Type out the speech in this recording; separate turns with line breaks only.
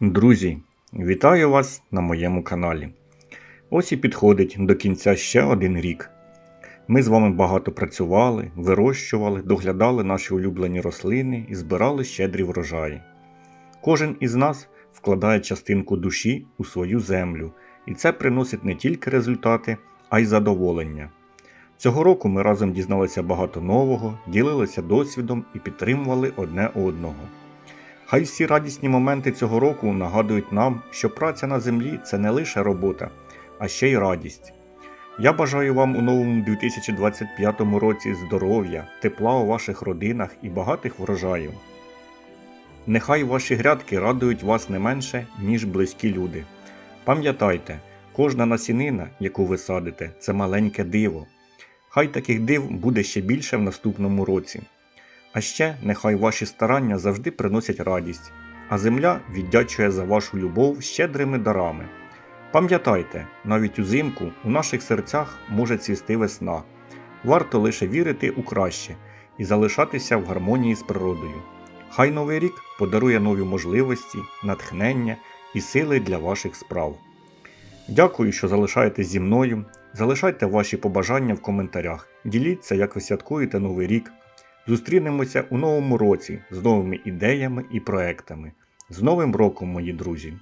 Друзі, вітаю вас на моєму каналі. Ось і підходить до кінця ще один рік. Ми з вами багато працювали, вирощували, доглядали наші улюблені рослини і збирали щедрі врожаї. Кожен із нас вкладає частинку душі у свою землю, і це приносить не тільки результати, а й задоволення. Цього року ми разом дізналися багато нового, ділилися досвідом і підтримували одне одного. Хай всі радісні моменти цього року нагадують нам, що праця на землі це не лише робота, а ще й радість. Я бажаю вам у новому 2025 році здоров'я, тепла у ваших родинах і багатих врожаїв. Нехай ваші грядки радують вас не менше, ніж близькі люди. Пам'ятайте, кожна насінина, яку ви садите, це маленьке диво. Хай таких див буде ще більше в наступному році. А ще нехай ваші старання завжди приносять радість, а земля віддячує за вашу любов щедрими дарами. Пам'ятайте, навіть узимку у наших серцях може цвісти весна. Варто лише вірити у краще і залишатися в гармонії з природою. Хай новий рік подарує нові можливості, натхнення і сили для ваших справ. Дякую, що залишаєтесь зі мною. Залишайте ваші побажання в коментарях. Діліться, як ви святкуєте новий рік. Зустрінемося у новому році з новими ідеями і проектами. З Новим роком, мої друзі!